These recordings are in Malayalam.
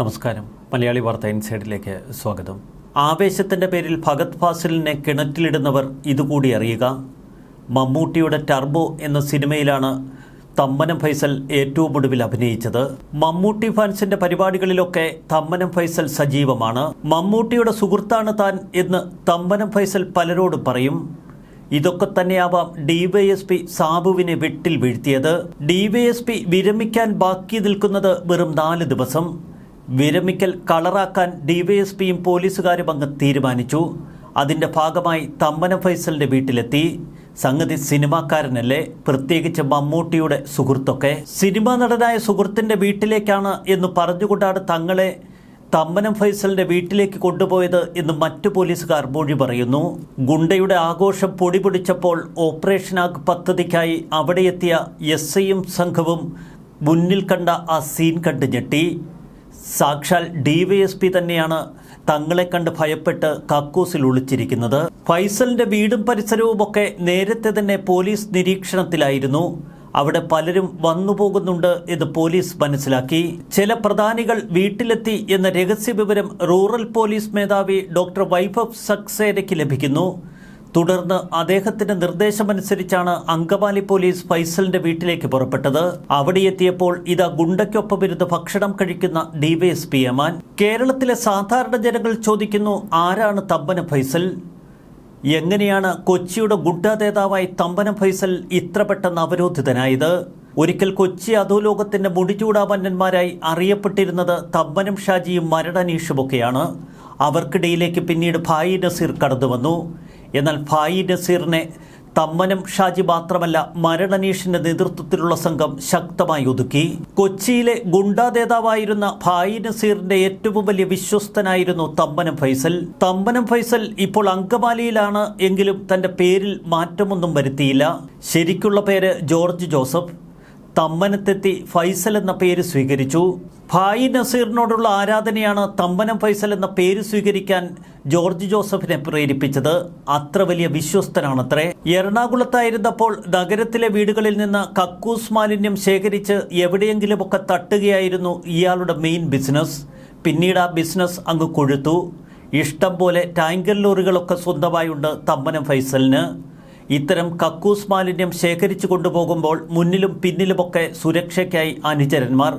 നമസ്കാരം. മലയാളി വാർത്ത ഇൻസൈഡിലേക്ക് സ്വാഗതം. ആവേശത്തിന്റെ പേരിൽ ഭഗത് ഫാസിലിനെ കിണറ്റിലിടുന്നവർ ഇതുകൂടി അറിയുക. മമ്മൂട്ടിയുടെ ടർബോ എന്ന സിനിമയിലാണ് തമ്മനം ഫൈസൽ ഏറ്റവും ഒടുവിൽ അഭിനയിച്ചത്. മമ്മൂട്ടി ഫാൻസിന്റെ പരിപാടികളിലൊക്കെ തമ്മനം ഫൈസൽ സജീവമാണ്. മമ്മൂട്ടിയുടെ സുഹൃത്താണ് താൻ എന്ന് തമ്മനം ഫൈസൽ പലരോടും പറയും. ഇതൊക്കെ തന്നെയാവാം ഡിവൈഎസ്പി സാബുവിനെ വെട്ടിൽ വീഴ്ത്തിയത്. ഡിവൈഎസ്പി വിരമിക്കാൻ ബാക്കി നിൽക്കുന്നത് വെറും നാല് ദിവസം. വിരമിക്കൽ കളറാക്കാൻ ഡിവൈഎസ്പിയും പോലീസുകാരും അങ്ങ് തീരുമാനിച്ചു. അതിന്റെ ഭാഗമായി തമ്മന ഫൈസലിന്റെ വീട്ടിലെത്തി. സംഗതി സിനിമാക്കാരനല്ലേ? പ്രത്യേകിച്ച് മമ്മൂട്ടിയുടെ സുഹൃത്തൊക്കെ. സിനിമാ നടനായ സുഹൃത്തിന്റെ വീട്ടിലേക്കാണ് എന്ന് പറഞ്ഞുകൊണ്ടാണ് തങ്ങളെ തമ്മനം ഫൈസലിന്റെ വീട്ടിലേക്ക് കൊണ്ടുപോയത് എന്ന് മറ്റു പോലീസുകാർ മൊഴി പറയുന്നു. ഗുണ്ടയുടെ ആഘോഷം പൊടിപിടിച്ചപ്പോൾ ഓപ്പറേഷൻ ആഗ് പദ്ധതിക്കായി അവിടെയെത്തിയ എസ് ഐയും സംഘവും മുന്നിൽ കണ്ട ആ സീൻ കണ്ട് ഞെട്ടി. സാക്ഷാൽ ഡിവൈഎസ്പി തന്നെയാണ് തങ്ങളെ കണ്ട് ഭയപ്പെട്ട് കക്കൂസിൽ ഒളിച്ചിരിക്കുന്നത്. ഫൈസലിന്റെ വീടും പരിസരവുമൊക്കെ നേരത്തെ തന്നെ പോലീസ് നിരീക്ഷണത്തിലായിരുന്നു. അവിടെ പലരും വന്നുപോകുന്നുണ്ട് എന്ന് പോലീസ് മനസ്സിലാക്കി. ചില പ്രധാനികൾ വീട്ടിലെത്തി എന്ന രഹസ്യ വിവരം റൂറൽ പോലീസ് മേധാവി ഡോക്ടർ വൈഭവ് സക്സേനയ്ക്ക് ലഭിക്കുന്നു. തുടർന്ന് അദ്ദേഹത്തിന്റെ നിർദ്ദേശമനുസരിച്ചാണ് അങ്കമാലി പോലീസ് ഫൈസലിന്റെ വീട്ടിലേക്ക് പുറപ്പെട്ടത്. അവിടെ എത്തിയപ്പോൾ ഇതാ ഗുണ്ടയ്ക്കൊപ്പമിരുന്ന് ഭക്ഷണം കഴിക്കുന്ന ഡിവൈഎസ്പി എമാൻ കേരളത്തിലെ സാധാരണ ജനങ്ങൾ ചോദിക്കുന്നു ആരാണ് തമ്പന ഫൈസൽ? എങ്ങനെയാണ് കൊച്ചിയുടെ ഗുഡ നേതാവായി തമ്പനം ഫൈസൽ ഇത്ര പെട്ടെന്ന് അവരോധിതനായത്? ഒരിക്കൽ കൊച്ചി അധോലോകത്തിന്റെ മുടിചൂടാമന്നന്മാരായി അറിയപ്പെട്ടിരുന്നത് തമ്പനം ഷാജിയും മരടനീഷുമൊക്കെയാണ് അവർക്കിടയിലേക്ക് പിന്നീട് ഭായി നസീർ കടന്നു വന്നു എന്നാൽ ഭായി നസീറിനെ തമ്മനം ഷാജി മാത്രമല്ല മരണനീഷിന്റെ നേതൃത്വത്തിലുള്ള സംഘം ശക്തമായി ഒതുക്കി. കൊച്ചിയിലെ ഗുണ്ടാ നേതാവായിരുന്ന ഭായി നസീറിന്റെ ഏറ്റവും വലിയ വിശ്വസ്തനായിരുന്നു തമ്മനം ഫൈസൽ. തമ്മനം ഫൈസൽ ഇപ്പോൾ അങ്കമാലിയിലാണ് എങ്കിലും തന്റെ പേരിൽ മാറ്റമൊന്നും വരുത്തിയില്ല. ശരിക്കുള്ള പേര് ജോർജ് ജോസഫ്. തമ്മനത്തെത്തി ഫൈസൽ എന്ന പേര് സ്വീകരിച്ചു. ഭായി നസീറിനോടുള്ള ആരാധനയാണ് തമ്പനം ഫൈസൽ എന്ന പേര് സ്വീകരിക്കാൻ ജോർജ് ജോസഫിനെ പ്രേരിപ്പിച്ചത്. അത്ര വലിയ വിശ്വസ്തനാണത്രേ. എറണാകുളത്തായിരുന്നപ്പോൾ നഗരത്തിലെ വീടുകളിൽ നിന്ന് കക്കൂസ് മാലിന്യം ശേഖരിച്ച് എവിടെയെങ്കിലുമൊക്കെ തട്ടുകയായിരുന്നു ഇയാളുടെ മെയിൻ ബിസിനസ്. പിന്നീട് ആ ബിസിനസ് അങ്ങ് കൊഴുത്തു. ഇഷ്ടം പോലെ ടാങ്കർ ലോറികളൊക്കെ സ്വന്തമായുണ്ട് തമ്പനം ഫൈസലിന്. ഇത്തരം കക്കൂസ് മാലിന്യം ശേഖരിച്ചു കൊണ്ടുപോകുമ്പോൾ മുന്നിലും പിന്നിലുമൊക്കെ സുരക്ഷയ്ക്കായി അനുചരന്മാർ.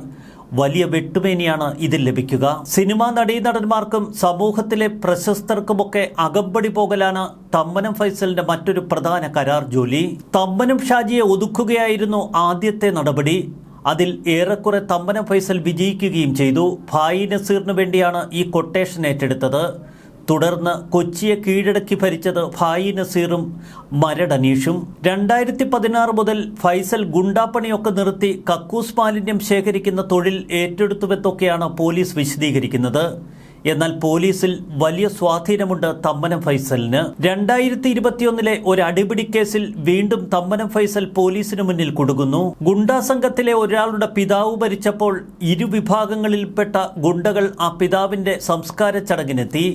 വലിയ വെട്ടുമേനിയാണ് ഇതിൽ ലഭിക്കുക. സിനിമാ നടീനടന്മാർക്കും സമൂഹത്തിലെ പ്രശസ്തർക്കുമൊക്കെ അകമ്പടി പോകലാണ് തമ്മനം ഫൈസലിന്റെ മറ്റൊരു പ്രധാന കരാർ ജോലി. തമ്മനം ഷാജിയെ ഒതുക്കുകയായിരുന്നു ആദ്യത്തെ നടപടി. അതിൽ ഏറെക്കുറെ തമ്മനം ഫൈസൽ വിജയിക്കുകയും ചെയ്തു. ഭായി നസീറിനു വേണ്ടിയാണ് ഈ കൊട്ടേഷൻ ഏറ്റെടുത്തത്. തുടർന്ന് കൊച്ചിയെ കീഴടക്കി ഭരിച്ചത് ഭായി നസീറും മരടനീഷും രണ്ടായിരത്തി പതിനാറ് മുതൽ ഫൈസൽ ഗുണ്ടാപ്പണിയൊക്കെ നിർത്തി കക്കൂസ് മാലിന്യം ശേഖരിക്കുന്ന തൊഴിൽ ഏറ്റെടുത്തുവെന്നൊക്കെയാണ് പോലീസ് വിശദീകരിക്കുന്നത്. എന്നാൽ പോലീസിൽ വലിയ സ്വാധീനമുണ്ട് തമ്മനം ഫൈസലിന്. രണ്ടായിരത്തി ഇരുപത്തിയൊന്നിലെ ഒരു അടിപിടി കേസിൽ വീണ്ടും തമ്മനം ഫൈസൽ പോലീസിന് മുന്നിൽ കൊടുക്കുന്നു ഗുണ്ടാ സംഘത്തിലെ ഒരാളുടെ പിതാവ് മരിച്ചപ്പോൾ ഇരുവിഭാഗങ്ങളിൽപ്പെട്ട ഗുണ്ടകൾ ആ പിതാവിന്റെ സംസ്കാര ചടങ്ങിനെത്തി.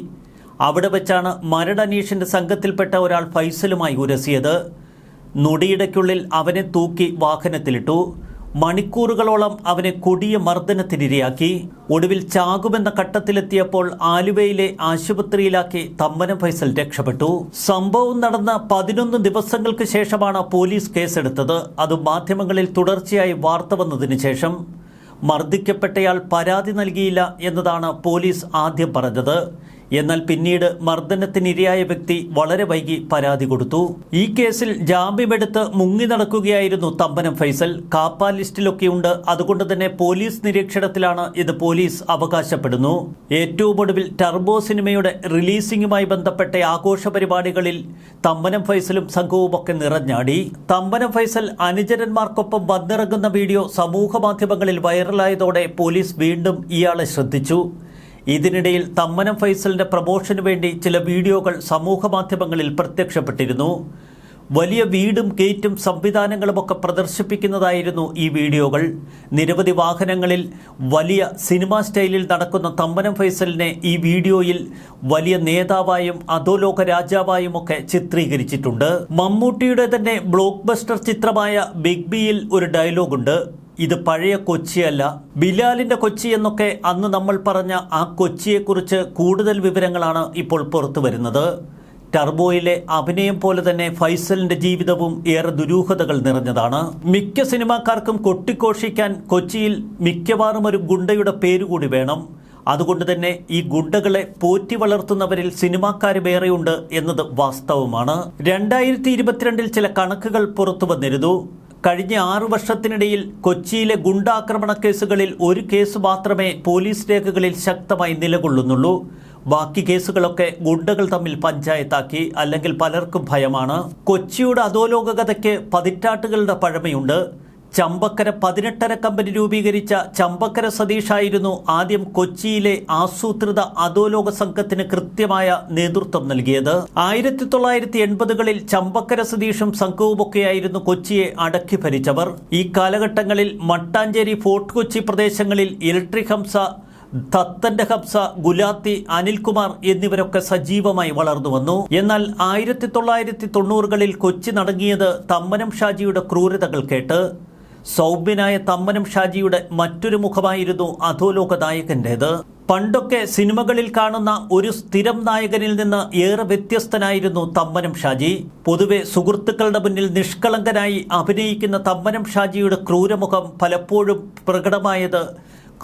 അവിടെ വെച്ചാണ് മരടനീഷിന്റെ സംഘത്തിൽപ്പെട്ട ഒരാൾ ഫൈസലുമായി ഉരസിയത്. നൊടിയിടയ്ക്കുള്ളിൽ അവനെ തൂക്കി വാഹനത്തിലിട്ടു. മണിക്കൂറുകളോളം അവനെ കൊടിയ മർദ്ദനത്തിനിരയാക്കി. ഒടുവിൽ ചാകുമെന്ന ഘട്ടത്തിലെത്തിയപ്പോൾ ആലുവയിലെ ആശുപത്രിയിലാക്കി തമ്മനം ഫൈസൽ രക്ഷപ്പെട്ടു. സംഭവം നടന്ന പതിനൊന്ന് ദിവസങ്ങൾക്ക് ശേഷമാണ് പോലീസ് കേസെടുത്തത്. അത് മാധ്യമങ്ങളിൽ തുടർച്ചയായി വാർത്ത വന്നതിന് ശേഷം. മർദ്ദിക്കപ്പെട്ടയാൾ പരാതി നൽകിയില്ല എന്നതാണ് പോലീസ് ആദ്യം പറഞ്ഞത്. എന്നാൽ പിന്നീട് മർദ്ദനത്തിനിരയായ വ്യക്തി വളരെ വൈകി പരാതി കൊടുത്തു. ഈ കേസിൽ ജാമ്യമെടുത്ത് മുങ്ങി നടക്കുകയായിരുന്നു തമ്പനം ഫൈസൽ. കാപ്പ ലിസ്റ്റിലൊക്കെയുണ്ട്. അതുകൊണ്ട് തന്നെ പോലീസ് നിരീക്ഷണത്തിലാണ് ഇത് പോലീസ് അവകാശപ്പെടുന്നു. ഏറ്റവും ഒടുവിൽ ടർബോ സിനിമയുടെ റിലീസിംഗുമായി ബന്ധപ്പെട്ട ആഘോഷ പരിപാടികളിൽ തമ്പനം ഫൈസലും സംഘവുമൊക്കെ നിറഞ്ഞാടി. തമ്പനം ഫൈസൽ അനുചരന്മാർക്കൊപ്പം വന്നിറങ്ങുന്ന വീഡിയോ സമൂഹ മാധ്യമങ്ങളിൽ വൈറലായതോടെ പോലീസ് വീണ്ടും ഇയാളെ ശ്രദ്ധിച്ചു. ഇതിനിടയിൽ തമ്മനം ഫൈസലിന്റെ പ്രമോഷന് വേണ്ടി ചില വീഡിയോകൾ സമൂഹമാധ്യമങ്ങളിൽ പ്രത്യക്ഷപ്പെട്ടിരുന്നു. വലിയ വീടും ഗേറ്റും സംവിധാനങ്ങളുമൊക്കെ പ്രദർശിപ്പിക്കുന്നതായിരുന്നു ഈ വീഡിയോകൾ. നിരവധി വാഹനങ്ങളിൽ വലിയ സിനിമാ സ്റ്റൈലിൽ നടക്കുന്ന തമ്പനം ഫൈസലിനെ ഈ വീഡിയോയിൽ വലിയ നേതാവായും അധോലോക രാജാവായും ഒക്കെ ചിത്രീകരിച്ചിട്ടുണ്ട്. മമ്മൂട്ടിയുടെ തന്നെ ബ്ലോക്ക് ബസ്റ്റർ ചിത്രമായ ബിഗ് ബിയിൽ ഒരു ഡയലോഗുണ്ട്. ഇത് പഴയ കൊച്ചിയല്ല. ബിലാലിന്റെ കൊച്ചി എന്നൊക്കെ അന്ന് നമ്മൾ പറഞ്ഞ ആ കൊച്ചിയെക്കുറിച്ച് കൂടുതൽ വിവരങ്ങളാണ് ഇപ്പോൾ പുറത്തു വരുന്നത്. ടർബോയിലെ അഭിനയം പോലെ തന്നെ ഫൈസലിന്റെ ജീവിതവും ഏറെ ദുരൂഹതകൾ നിറഞ്ഞതാണ്. മിക്ക സിനിമാക്കാർക്കും കൊട്ടിഘോഷിക്കാൻ കൊച്ചിയിൽ മിക്കവാറും ഒരു ഗുണ്ടയുടെ പേരുകൂടി വേണം. അതുകൊണ്ട് തന്നെ ഈ ഗുണ്ടകളെ പോറ്റി വളർത്തുന്നവരിൽ സിനിമാക്കാർ വേറെയുണ്ട് എന്നത് വാസ്തവമാണ്. രണ്ടായിരത്തി ഇരുപത്തിരണ്ടിൽ ചില കണക്കുകൾ പുറത്തു വന്നിരുന്നു. കഴിഞ്ഞ ആറു വർഷത്തിനിടയിൽ കൊച്ചിയിലെ ഗുണ്ടാക്രമണ കേസുകളിൽ ഒരു കേസ് മാത്രമേ പോലീസ് രേഖകളിൽ ശക്തമായി നിലകൊള്ളുന്നുള്ളൂ. ബാക്കി കേസുകളൊക്കെ ഗുണ്ടകൾ തമ്മിൽ പഞ്ചായത്താക്കി. അല്ലെങ്കിൽ പലർക്കും ഭയമാണ്. കൊച്ചിയുടെ അധോലോക കഥയ്ക്ക് പതിറ്റാട്ടുകളുടെ പഴമയുണ്ട്. ചമ്പക്കര പതിനെട്ടര കമ്പനി രൂപീകരിച്ച ചമ്പക്കര സതീഷായിരുന്നു ആദ്യം കൊച്ചിയിലെ ആസൂത്രിത അധോലോക സംഘത്തിന് കൃത്യമായ നേതൃത്വം നൽകിയത്. ആയിരത്തി തൊള്ളായിരത്തി എൺപതുകളിൽ ചമ്പക്കര സതീഷും സംഘവുമൊക്കെയായിരുന്നു കൊച്ചിയെ അടക്കി ഭരിച്ചവർ. ഈ കാലഘട്ടങ്ങളിൽ മട്ടാഞ്ചേരി ഫോർട്ട് കൊച്ചി പ്രദേശങ്ങളിൽ ഇലക്ട്രിക് ഹംസ ദത്തന്റെ ഹംസ ഗുലാത്തി അനിൽകുമാർ എന്നിവരൊക്കെ സജീവമായി വളർന്നു വന്നു. എന്നാൽ ആയിരത്തി തൊള്ളായിരത്തി തൊണ്ണൂറുകളിൽ കൊച്ചി നടങ്ങിയത് തമ്മനം ഷാജിയുടെ ക്രൂരതകൾ കേട്ട് സൗമ്യനായ തമ്മനം ഷാജിയുടെ മറ്റൊരു മുഖമായിരുന്നു അധോലോക നായകന്റേത് പണ്ടൊക്കെ സിനിമകളിൽ കാണുന്ന ഒരു സ്ഥിരം നായകനിൽ നിന്ന് ഏറെ വ്യത്യസ്തനായിരുന്നു തമ്മനം ഷാജി. പൊതുവെ സുഹൃത്തുക്കളുടെ മുന്നിൽ നിഷ്കളങ്കനായി അഭിനയിക്കുന്ന തമ്മനം ഷാജിയുടെ ക്രൂരമുഖം പലപ്പോഴും പ്രകടമായത്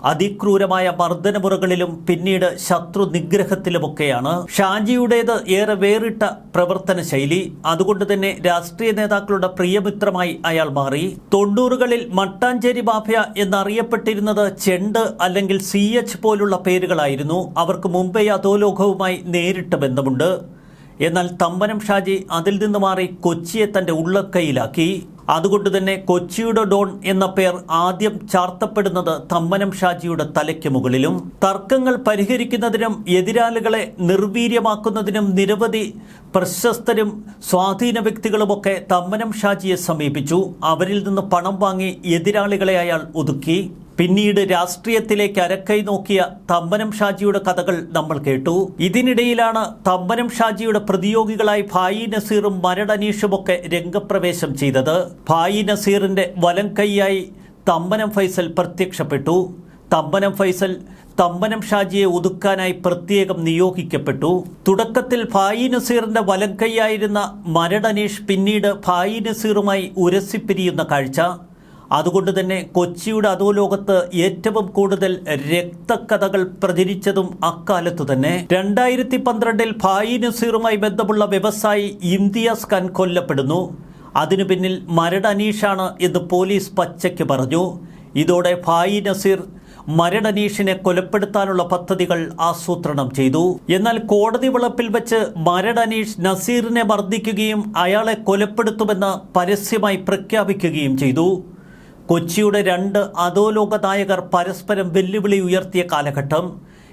അതിക്രൂരമായ മർദ്ദനമുറകളിലും പിന്നീട് ശത്രു നിഗ്രഹത്തിലുമൊക്കെയാണ് ഷാജിയുടേത് ഏറെ വേറിട്ട പ്രവർത്തന ശൈലി. അതുകൊണ്ട് തന്നെ രാഷ്ട്രീയ നേതാക്കളുടെ പ്രിയമിത്രമായി അയാൾ മാറി. തൊണ്ണൂറുകളിൽ മട്ടാഞ്ചേരി മാഫിയ എന്നറിയപ്പെട്ടിരുന്നത് ചെണ്ട് അല്ലെങ്കിൽ സി പോലുള്ള പേരുകളായിരുന്നു. അവർക്ക് മുംബൈ അധോലോകവുമായി നേരിട്ട് ബന്ധമുണ്ട്. എന്നാൽ തമ്പനം ഷാജി അതിൽ നിന്ന് മാറി കൊച്ചിയെ തന്റെ ഉള്ളക്കൈയിലാക്കി. അതുകൊണ്ട് തന്നെ കൊച്ചിയുടെ ഡോൺ എന്ന പേർ ആദ്യം ചാർത്തപ്പെടുന്നത് തമ്പനം ഷാജിയുടെ തലയ്ക്ക് മുകളിലും തർക്കങ്ങൾ പരിഹരിക്കുന്നതിനും എതിരാളികളെ നിർവീര്യമാക്കുന്നതിനും നിരവധി പ്രശസ്തരും സ്വാധീന വ്യക്തികളുമൊക്കെ തമ്പനം ഷാജിയെ സമീപിച്ചു. അവരിൽ നിന്ന് പണം വാങ്ങി എതിരാളികളെ അയാൾ ഒതുക്കി. പിന്നീട് രാഷ്ട്രീയത്തിലേക്ക് അരക്കൈ നോക്കിയ തമ്പനം ഷാജിയുടെ കഥകൾ നമ്മൾ കേട്ടു. ഇതിനിടയിലാണ് തമ്പനം ഷാജിയുടെ പ്രതിയോഗികളായി ഭായി നസീറും മരടനീഷുമൊക്കെ രംഗപ്രവേശം ചെയ്തത്. ഭായി നസീറിന്റെ വലം കൈയായി തമ്പനം ഫൈസൽ പ്രത്യക്ഷപ്പെട്ടു. തമ്പനം ഫൈസൽ തമ്പനം ഷാജിയെ ഒതുക്കാനായി പ്രത്യേകം നിയോഗിക്കപ്പെട്ടു. തുടക്കത്തിൽ ഭായി നസീറിന്റെ വലം കൈയായിരുന്ന മരടനീഷ് പിന്നീട് ഭായി നസീറുമായി ഉരസിപ്പിരിയുന്ന കാഴ്ച. അതുകൊണ്ട് തന്നെ കൊച്ചിയുടെ അധോലോകത്ത് ഏറ്റവും കൂടുതൽ രക്തകഥകൾ പ്രചരിച്ചതും അക്കാലത്ത് തന്നെ. രണ്ടായിരത്തി പന്ത്രണ്ടിൽ ഭായി നസീറുമായി ബന്ധമുള്ള വ്യവസായി ഇംതിയാസ് കൻ കൊല്ലപ്പെടുന്നു. അതിനു പിന്നിൽ മരട് അനീഷാണ് എന്ന് പോലീസ് പച്ചയ്ക്ക് പറഞ്ഞു. ഇതോടെ ഭായി നസീർ മരട് അനീഷിനെ കൊലപ്പെടുത്താനുള്ള പദ്ധതികൾ ആസൂത്രണം ചെയ്തു. എന്നാൽ കോടതി വിളപ്പിൽ വെച്ച് മരട് അനീഷ് നസീറിനെ മർദ്ദിക്കുകയും അയാളെ കൊലപ്പെടുത്തുമെന്ന് പരസ്യമായി പ്രഖ്യാപിക്കുകയും ചെയ്തു. കൊച്ചിയുടെ രണ്ട് അധോലോകനായകർ പരസ്പരം വെല്ലുവിളി ഉയർത്തിയ കാലഘട്ടം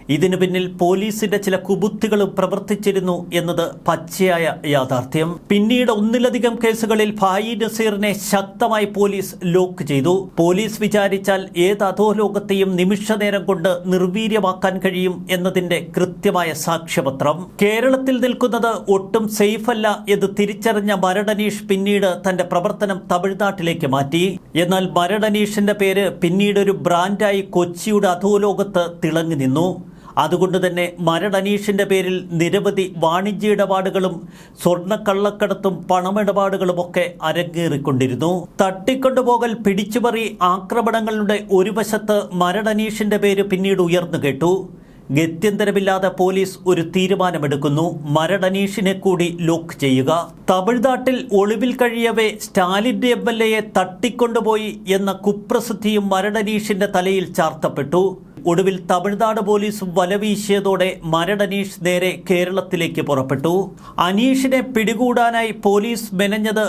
ഇതിനു പിന്നിൽ പോലീസിന്റെ ചില കുബുദ്ധികളും പ്രവർത്തിച്ചിരുന്നു എന്നത് പച്ചയായ യാഥാർത്ഥ്യം. പിന്നീട് ഒന്നിലധികം കേസുകളിൽ ഭായി നസീറിനെ ശക്തമായി പോലീസ് ലോക്ക് ചെയ്തു. പോലീസ് വിചാരിച്ചാൽ ഏത് അധോലോകത്തെയും നിമിഷനേരം കൊണ്ട് നിർവീര്യമാക്കാൻ കഴിയും എന്നതിന്റെ കൃത്യമായ സാക്ഷ്യപത്രം. കേരളത്തിൽ നിൽക്കുന്നത് ഒട്ടും സേഫല്ല എന്ന് തിരിച്ചറിഞ്ഞ മരടനീഷ് പിന്നീട് തന്റെ പ്രവർത്തനം തമിഴ്നാട്ടിലേക്ക് മാറ്റി. എന്നാൽ മരടനീഷിന്റെ പേര് പിന്നീട് ഒരു ബ്രാൻഡായി കൊച്ചിയുടെ അധോലോകത്ത് തിളങ്ങി നിന്നു. അതുകൊണ്ട് തന്നെ മരടനീഷിന്റെ പേരിൽ നിരവധി വാണിജ്യ ഇടപാടുകളും സ്വർണക്കള്ളക്കടത്തും പണമിടപാടുകളുമൊക്കെ അരങ്ങേറിക്കൊണ്ടിരുന്നു. തട്ടിക്കൊണ്ടുപോകൽ പിടിച്ചുപറി ആക്രമണങ്ങളുടെ ഒരു വശത്ത് മരടനീഷിന്റെ പേര് പിന്നീട് ഉയർന്നു കേട്ടു. ഗത്യന്തരമില്ലാതെ പോലീസ് ഒരു തീരുമാനമെടുക്കുന്നു. മരടനീഷിനെ കൂടി ലോക്ക് ചെയ്യുക. തമിഴ്നാട്ടിൽ ഒളിവിൽ കഴിയവേ സ്റ്റാലിന്റെ എം എൽ എയെ തട്ടിക്കൊണ്ടുപോയി എന്ന കുപ്രസിദ്ധിയും മരടനീഷിന്റെ തലയിൽ ചാർത്തപ്പെട്ടു. ഒടുവിൽ തമിഴ്നാട് പോലീസ് വലവീശിയതോടെ മരടനീഷ് നേരെ കേരളത്തിലേക്ക് പുറപ്പെട്ടു. അനീഷിനെ പിടികൂടാനായി പോലീസ് മെനഞ്ഞത്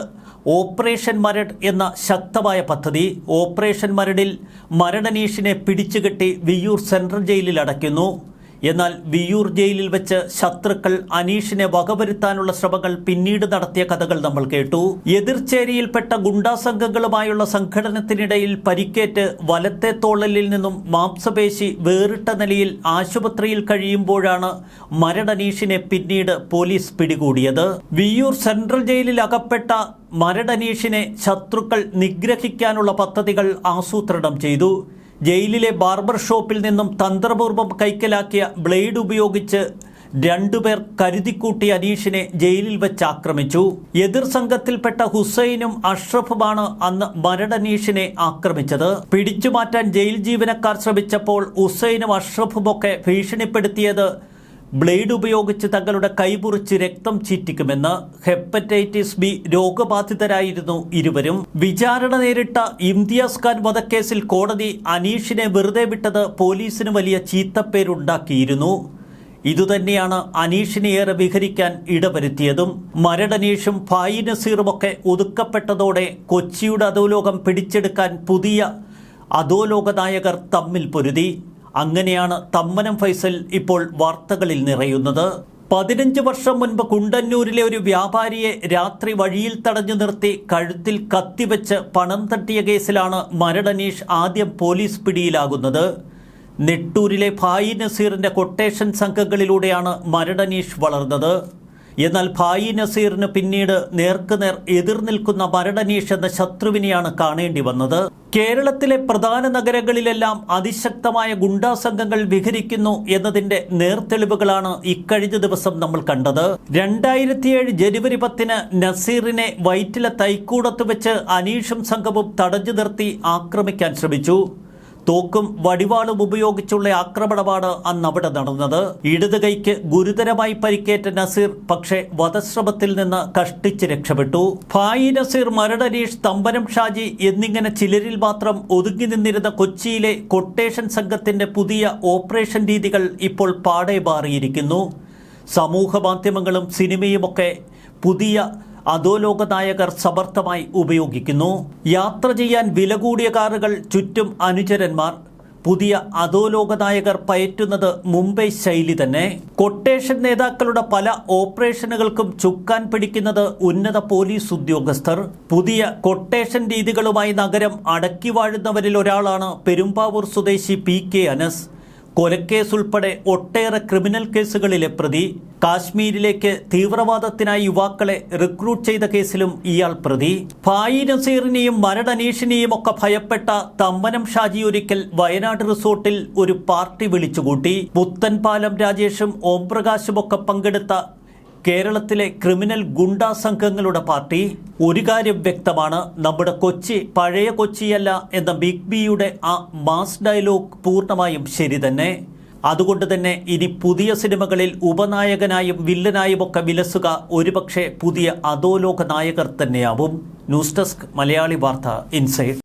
ഓപ്പറേഷൻ മരട് എന്ന ശക്തമായ പദ്ധതി. ഓപ്പറേഷൻ മരടിൽ മരടനീഷിനെ പിടിച്ചുകെട്ടി വിയ്യൂർ സെൻട്രൽ ജയിലിൽ അടയ്ക്കുന്നു. എന്നാൽ വിയൂർ ജയിലിൽ വെച്ച് ശത്രുക്കൾ അനീഷിനെ വകവരുത്താനുള്ള ശ്രമങ്ങൾ പിന്നീട് നടത്തിയ കഥകൾ നമ്മൾ കേട്ടു. എതിർചേരിയിൽപ്പെട്ട ഗുണ്ടാസംഘങ്ങളുമായുള്ള സംഘടനത്തിനിടയിൽ പരിക്കേറ്റ് വലത്തെ തോളലിൽ നിന്നും മാംസപേശി വേറിട്ട നിലയിൽ ആശുപത്രിയിൽ കഴിയുമ്പോഴാണ് മരടനീഷിനെ പിന്നീട് പോലീസ് പിടികൂടിയത്. വിയൂർ സെൻട്രൽ ജയിലിൽ അകപ്പെട്ട മരടനീഷിനെ ശത്രുക്കൾ നിഗ്രഹിക്കാനുള്ള പദ്ധതികൾ ആസൂത്രണം ചെയ്തു. ജയിലിലെ ബാർബർ ഷോപ്പിൽ നിന്നും തന്ത്രപൂർവം കൈക്കലാക്കിയ ബ്ലേഡ് ഉപയോഗിച്ച് രണ്ടുപേർ കരുതിക്കൂട്ടി അനീഷിനെ ജയിലിൽ വെച്ച് ആക്രമിച്ചു. എതിർ സംഘത്തിൽപ്പെട്ട ഹുസൈനും അഷ്റഫുമാണ് അന്ന് മരടനീഷിനെ ആക്രമിച്ചത്. പിടിച്ചുമാറ്റാൻ ജയിൽ ജീവനക്കാർ ശ്രമിച്ചപ്പോൾ ഹുസൈനും അഷ്റഫുമൊക്കെ ഭീഷണിപ്പെടുത്തിയത് ബ്ലേഡ് ഉപയോഗിച്ച് തങ്ങളുടെ കൈമുറിച്ച് രക്തം ചീറ്റിക്കുമെന്ന് ഹെപ്പറ്റൈറ്റിസ് ബി രോഗബാധിതരായിരുന്നു ഇരുവരും. വിചാരണ നേരിട്ട ഇംതിയാസ് ഖാൻ വധക്കേസിൽ കോടതി അനീഷിനെ വെറുതെ വിട്ടത് പോലീസിന് വലിയ ചീത്തപ്പേരുണ്ടാക്കിയിരുന്നു. ഇതുതന്നെയാണ് അനീഷിനെ ഏറെ വിഹരിക്കാൻ ഇടവരുത്തിയതും. മരടനീഷും ഫായി നസീറുമൊക്കെ ഒതുക്കപ്പെട്ടതോടെ കൊച്ചിയുടെ അധോലോകം പിടിച്ചെടുക്കാൻ പുതിയ അധോലോക നായകർ തമ്മിൽ പൊരുതി. അങ്ങനെയാണ് തമ്മനം ഫൈസൽ ഇപ്പോൾ വാർത്തകളിൽ നിറയുന്നത്. പതിനഞ്ച് വർഷം മുൻപ് കുണ്ടന്നൂരിലെ ഒരു വ്യാപാരിയെ രാത്രി വഴിയിൽ തടഞ്ഞു നിർത്തി കഴുത്തിൽ കത്തിവെച്ച് പണം തട്ടിയ കേസിലാണ് മരടനീഷ് ആദ്യം പോലീസ് പിടിയിലാകുന്നത്. നെട്ടൂരിലെ ഭായി നസീറിന്റെ കൊട്ടേഷൻ സംഘങ്ങളിലൂടെയാണ് മരടനീഷ് വളർന്നത്. എന്നാൽ ഭായി നസീറിന് പിന്നീട് നേർക്കുനേർ എതിർ നിൽക്കുന്ന മരടനീഷ് എന്ന ശത്രുവിനെയാണ് കാണേണ്ടി വന്നത്. കേരളത്തിലെ പ്രധാന നഗരങ്ങളിലെല്ലാം അതിശക്തമായ ഗുണ്ടാ സംഘങ്ങൾ വിഹരിക്കുന്നു എന്നതിന്റെ നേർത്തെളിവുകളാണ് ഇക്കഴിഞ്ഞ ദിവസം നമ്മൾ കണ്ടത്. രണ്ടായിരത്തിയേഴ് ജനുവരി പത്തിന് നസീറിനെ വൈറ്റിലെ തൈക്കൂടത്ത് വെച്ച് അനീഷും സംഘവും തടഞ്ഞു നിർത്തി ആക്രമിക്കാൻ ശ്രമിച്ചു. തോക്കും വടിവാളും ഉപയോഗിച്ചുള്ള ആക്രമണമാണ് അന്ന് അവിടെ നടന്നത്. ഇടത് കൈക്ക് ഗുരുതരമായി പരിക്കേറ്റ നസീർ പക്ഷേ വധശ്രമത്തിൽ നിന്ന് കഷ്ടിച്ച് രക്ഷപ്പെട്ടു. ഫായി നസീർ മരടനീഷ് തമ്പനം ഷാജി എന്നിങ്ങനെ ചിലരിൽ മാത്രം ഒതുങ്ങി നിന്നിരുന്ന കൊച്ചിയിലെ കൊട്ടേഷൻ സംഘത്തിന്റെ പുതിയ ഓപ്പറേഷൻ രീതികൾ ഇപ്പോൾ പാടെ മാറിയിരിക്കുന്നു. സമൂഹ മാധ്യമങ്ങളും സിനിമയുമൊക്കെ പുതിയ അധോലോക നായകർ സമർത്ഥമായി ഉപയോഗിക്കുന്നു. യാത്ര ചെയ്യാൻ വില കൂടിയ കാറുകൾ ചുറ്റും അനുചരന്മാർ. പുതിയ അധോലോകനായകർ പയറ്റുന്നത് മുംബൈ ശൈലി തന്നെ. കൊട്ടേഷൻ നേതാക്കളുടെ പല ഓപ്പറേഷനുകൾക്കും ചുക്കാൻ പിടിക്കുന്നത് ഉന്നത പോലീസ് ഉദ്യോഗസ്ഥർ. പുതിയ കൊട്ടേഷൻ രീതികളുമായി നഗരം അടക്കി വാഴുന്നവരിൽ ഒരാളാണ് പെരുമ്പാവൂർ സ്വദേശി പി കെ അനസ്. കൊലക്കേസ് ഉൾപ്പെടെ ഒട്ടേറെ ക്രിമിനൽ കേസുകളിലെ പ്രതി കാശ്മീരിലേക്ക് തീവ്രവാദത്തിനായി യുവാക്കളെ റിക്രൂട്ട് ചെയ്ത കേസിലും ഇയാൾ പ്രതി. ഫായി നസീറിനെയും മരടനീഷിനെയും ഒക്കെ ഭയപ്പെട്ട തമ്മനം ഷാജി ഒരിക്കൽ വയനാട് റിസോർട്ടിൽ ഒരു പാർട്ടി വിളിച്ചുകൂട്ടി. പുത്തൻപാലം രാജേഷും ഓംപ്രകാശും ഒക്കെ പങ്കെടുത്ത കേരളത്തിലെ ക്രിമിനൽ ഗുണ്ടാ സംഘങ്ങളുടെ പാർട്ടി ഒരു കാര്യം വ്യക്തമാണ്. നമ്മുടെ കൊച്ചി പഴയ കൊച്ചിയല്ല എന്ന ബിഗ് ബിയുടെ ആ മാസ് ഡയലോഗ് പൂർണമായും ശരി തന്നെ. അതുകൊണ്ട് തന്നെ ഇനി പുതിയ സിനിമകളിൽ ഉപനായകനായും വില്ലനായും ഒക്കെ വിലസുക ഒരുപക്ഷെ പുതിയ അധോലോക നായകർ തന്നെയാവും. ന്യൂസ് ഡെസ്ക് മലയാളി വാർത്ത ഇൻസൈഡ്.